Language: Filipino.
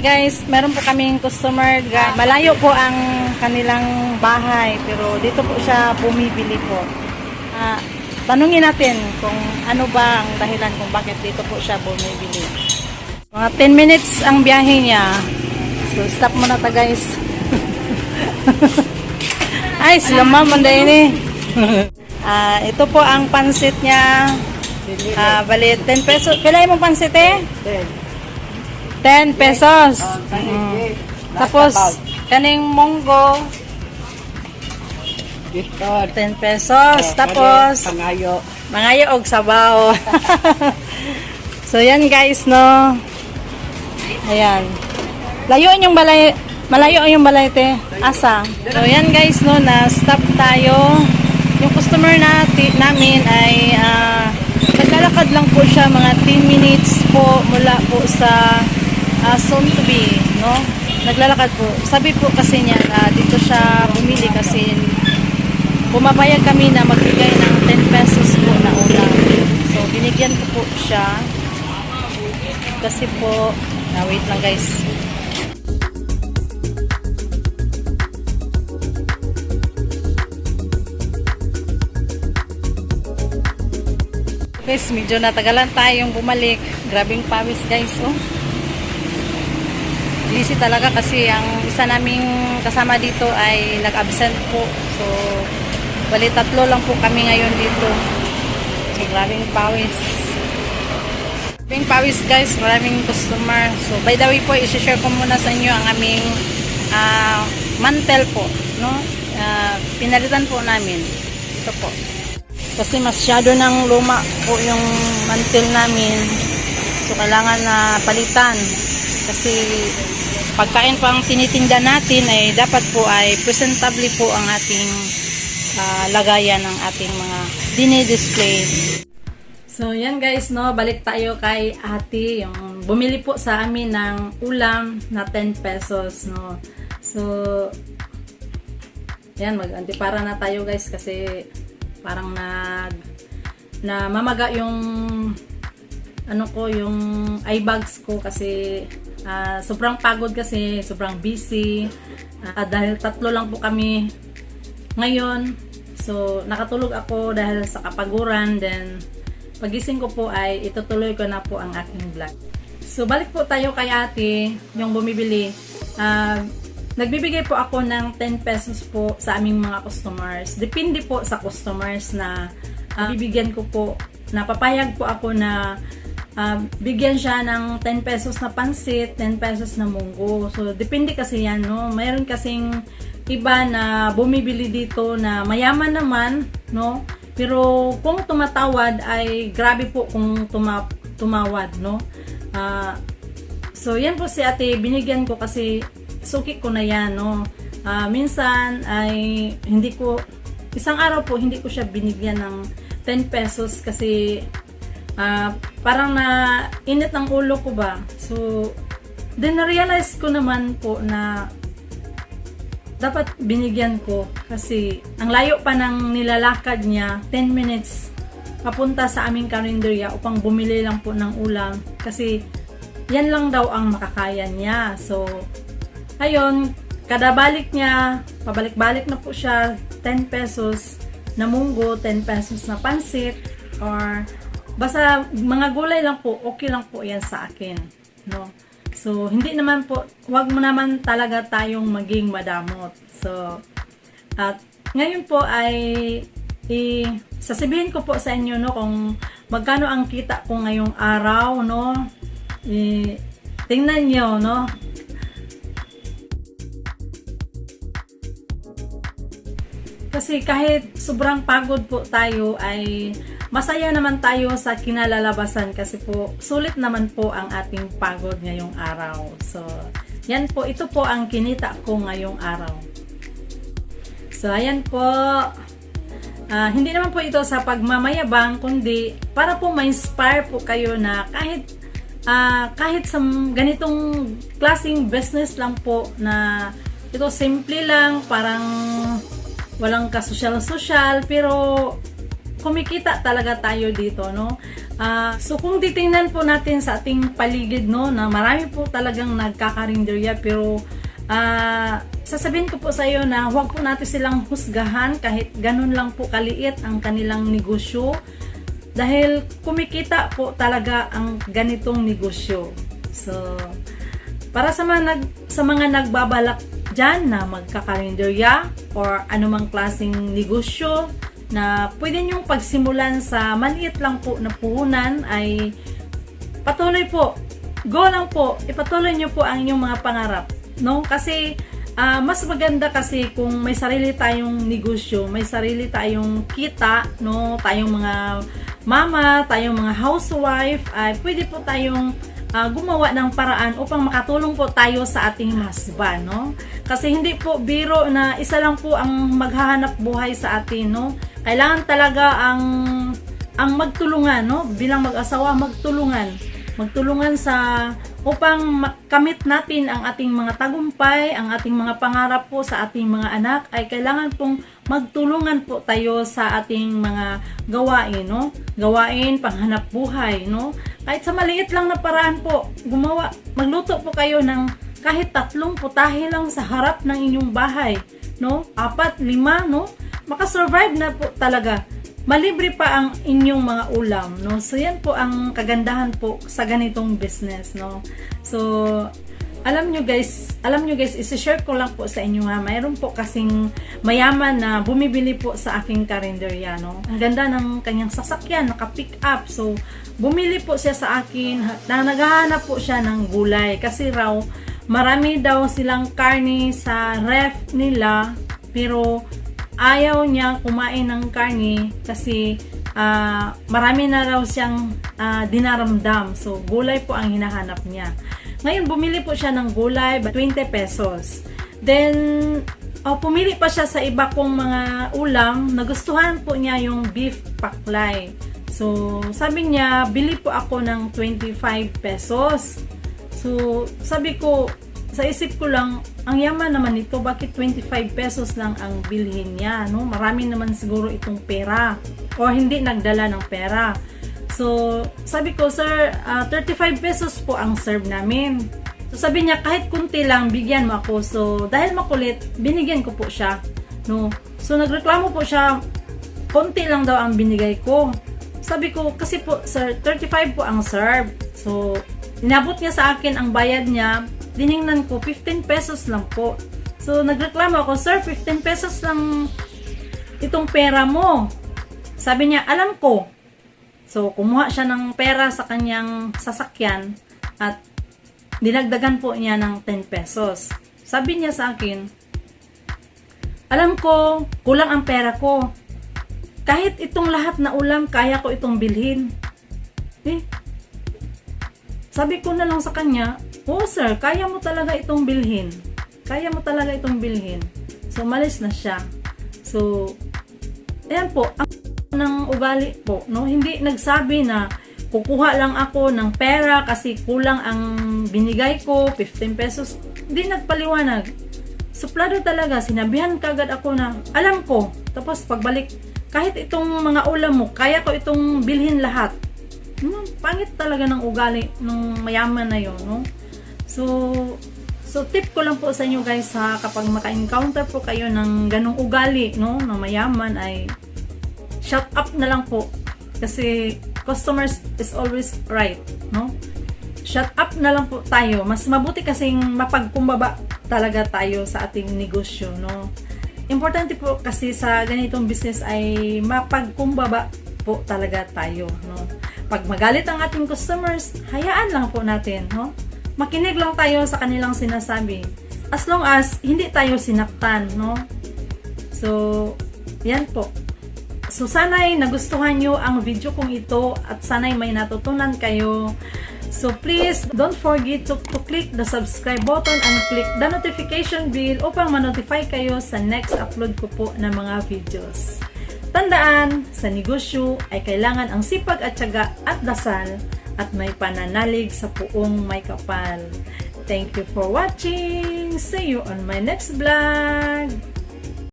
Guys, meron po kaming customer. Malayo po ang kanilang bahay, pero dito po siya bumibili po. Ah, tanungin natin kung ano ba ang dahilan kung bakit dito po siya bumibili. Mga 10 minutes ang biyahe niya. So stop muna ta guys. Ay, sila ma'am, manday ni. Ah, ito po ang pansit niya. Ah, bali 10 pesos. Pila yung pansit eh? 10 pesos. Mm. Tapos, kaning munggo, 10 pesos. Tapos, Pangayo. mga og sabaw. so, yan guys, no. Ayan. Layo yung balay, malayo yung balay, te. Asa. So, yan guys, no, na-stop tayo. Yung customer nati, namin ay ah, naglalakad lang po siya mga 10 minutes po mula po sa uh, soon to be, no? Naglalakad po. Sabi po kasi niya na dito siya bumili kasi pumapayag kami na magbigay ng 10 pesos po na ulam. So, binigyan ko po siya. Kasi po, na wait lang guys. Guys, medyo natagalan tayong bumalik. Grabing pawis guys, oh. Busy talaga kasi ang isa naming kasama dito ay nag-absent po. So, bali tatlo lang po kami ngayon dito. So, grabing pawis. Grabing pawis guys, maraming customer. So, by the way po, isi-share ko muna sa inyo ang aming ah, mantel po. No? Ah, pinalitan po namin. Ito po. Kasi masyado ng luma po yung mantel namin. So, kailangan na palitan. Kasi pagkain po ang tinitinda natin ay dapat po ay presentably po ang ating ah, lagayan ng ating mga dini-display. So, yan guys, no, balik tayo kay ate, yung bumili po sa amin ng ulam na 10 pesos, no. So, yan, mag-antipara na tayo guys kasi parang nag na mamaga yung ano ko, yung eye bags ko kasi ah, sobrang pagod kasi, sobrang busy. Ah, dahil tatlo lang po kami ngayon. So, nakatulog ako dahil sa kapaguran. Then, pagising ko po ay itutuloy ko na po ang aking vlog. So, balik po tayo kay ate, yung bumibili. Ah, nagbibigay po ako ng 10 pesos po sa aming mga customers. Depende po sa customers na ah, bibigyan ko po, napapayag po ako na ah, bigyan siya ng 10 pesos na pansit, 10 pesos na munggo. So, depende kasi yan, no? Mayroon kasing iba na bumibili dito na mayaman naman, no? Pero kung tumatawad ay grabe po kung tuma tumawad, no? Ah, so, yan po si ate, binigyan ko kasi suki ko na yan, no? Ah, minsan ay hindi ko, isang araw po hindi ko siya binigyan ng 10 pesos kasi ah, parang na init ang ulo ko ba. So, then na-realize ko naman po na dapat binigyan ko kasi ang layo pa ng nilalakad niya 10 minutes papunta sa aming karinderya upang bumili lang po ng ulam kasi yan lang daw ang makakaya niya so ayun kada balik niya pabalik-balik na po siya 10 pesos na munggo 10 pesos na pansit or basta mga gulay lang po okay lang po yan sa akin no So, hindi naman po, wag mo naman talaga tayong maging madamot. So, at ngayon po ay i sasabihin ko po sa inyo no kung magkano ang kita ko ngayong araw no. I, tingnan niyo no. Kasi kahit sobrang pagod po tayo ay masaya naman tayo sa kinalalabasan kasi po sulit naman po ang ating pagod ngayong araw. So, yan po, ito po ang kinita ko ngayong araw. So, ayan po. Ah, hindi naman po ito sa pagmamayabang, kundi para po ma-inspire po kayo na kahit ah, kahit sa ganitong klaseng business lang po na ito simple lang, parang walang kasosyal-sosyal, pero kumikita talaga tayo dito, no? Ah, so kung titingnan po natin sa ating paligid, no, na marami po talagang nagkakarinderya pero ah, sasabihin ko po sa iyo na huwag po natin silang husgahan kahit ganun lang po kaliit ang kanilang negosyo dahil kumikita po talaga ang ganitong negosyo. So, para sa mga, nag, sa mga nagbabalak dyan na magkakarinderya or anumang klaseng negosyo na pwede nyong pagsimulan sa maliit lang po na puhunan ay patuloy po. Go lang po. Ipatuloy nyo po ang inyong mga pangarap. No? Kasi ah, mas maganda kasi kung may sarili tayong negosyo, may sarili tayong kita, no? Tayong mga mama, tayong mga housewife, ay pwede po tayong ah, gumawa ng paraan upang makatulong po tayo sa ating husband, no? Kasi hindi po biro na isa lang po ang maghahanap buhay sa atin, no? Kailangan talaga ang ang magtulungan, no? Bilang mag-asawa, magtulungan. Magtulungan sa upang makamit natin ang ating mga tagumpay, ang ating mga pangarap po sa ating mga anak ay kailangan pong magtulungan po tayo sa ating mga gawain, no? Gawain, panghanap buhay, no? Kahit sa maliit lang na paraan po, gumawa, magluto po kayo ng kahit tatlong putahe lang sa harap ng inyong bahay, no? Apat, lima, no? Makasurvive na po talaga. Malibre pa ang inyong mga ulam, no? So, yan po ang kagandahan po sa ganitong business, no? So, alam nyo guys, alam nyo guys, isi-share ko lang po sa inyo ha. Mayroon po kasing mayaman na bumibili po sa aking karinderya, no? Ang ganda ng kanyang sasakyan, naka-pick up. So, bumili po siya sa akin na naghahanap po siya ng gulay. Kasi raw, marami daw silang karne sa ref nila, pero ayaw niya kumain ng karne kasi ah, marami na raw siyang ah, dinaramdam. So, gulay po ang hinahanap niya. Ngayon, bumili po siya ng gulay, 20 pesos. Then, oh, pumili pa siya sa iba kong mga ulam. Nagustuhan po niya yung beef paklay. So, sabi niya, bili po ako ng 25 pesos. So, sabi ko, sa isip ko lang, ang yaman naman ito, bakit 25 pesos lang ang bilhin niya, no? Marami naman siguro itong pera. Or hindi nagdala ng pera. So, sabi ko, sir, ah, 35 pesos po ang serve namin. So, sabi niya, kahit kunti lang, bigyan mo ako. So, dahil makulit, binigyan ko po siya. No? So, nagreklamo po siya, konti lang daw ang binigay ko. Sabi ko, kasi po, sir, 35 po ang serve. So, inabot niya sa akin ang bayad niya, diningnan ko, 15 pesos lang po. So, nagreklamo ako, sir, 15 pesos lang itong pera mo. Sabi niya, alam ko. So, kumuha siya ng pera sa kanyang sasakyan at dinagdagan po niya ng 10 pesos. Sabi niya sa akin, alam ko, kulang ang pera ko. Kahit itong lahat na ulam, kaya ko itong bilhin. Eh, sabi ko na lang sa kanya, oh sir, kaya mo talaga itong bilhin. Kaya mo talaga itong bilhin. So, malis na siya. So, ayan po, ang ng ugali po, no? Hindi nagsabi na kukuha lang ako ng pera kasi kulang ang binigay ko, 15 pesos. Hindi nagpaliwanag. Suplado talaga, sinabihan kagad ako na, alam ko. Tapos pagbalik, kahit itong mga ulam mo, kaya ko itong bilhin lahat. Hmm, pangit talaga ng ugali ng mayaman na yon, no? So, so tip ko lang po sa inyo guys ha, kapag maka-encounter po kayo ng ganong ugali, no, na mayaman ay shut up na lang po. Kasi customers is always right, no? Shut up na lang po tayo. Mas mabuti kasing mapagkumbaba talaga tayo sa ating negosyo, no? Importante po kasi sa ganitong business ay mapagkumbaba po talaga tayo, no? Pag magalit ang ating customers, hayaan lang po natin, no? Makinig lang tayo sa kanilang sinasabi. As long as hindi tayo sinaktan, no? So, yan po. So, sana'y nagustuhan nyo ang video kong ito at sana'y may natutunan kayo. So, please, don't forget to, to click the subscribe button and click the notification bell upang ma-notify kayo sa next upload ko po ng mga videos. Tandaan, sa negosyo ay kailangan ang sipag at tiyaga at dasal at may pananalig sa puong may kapal. Thank you for watching! See you on my next vlog!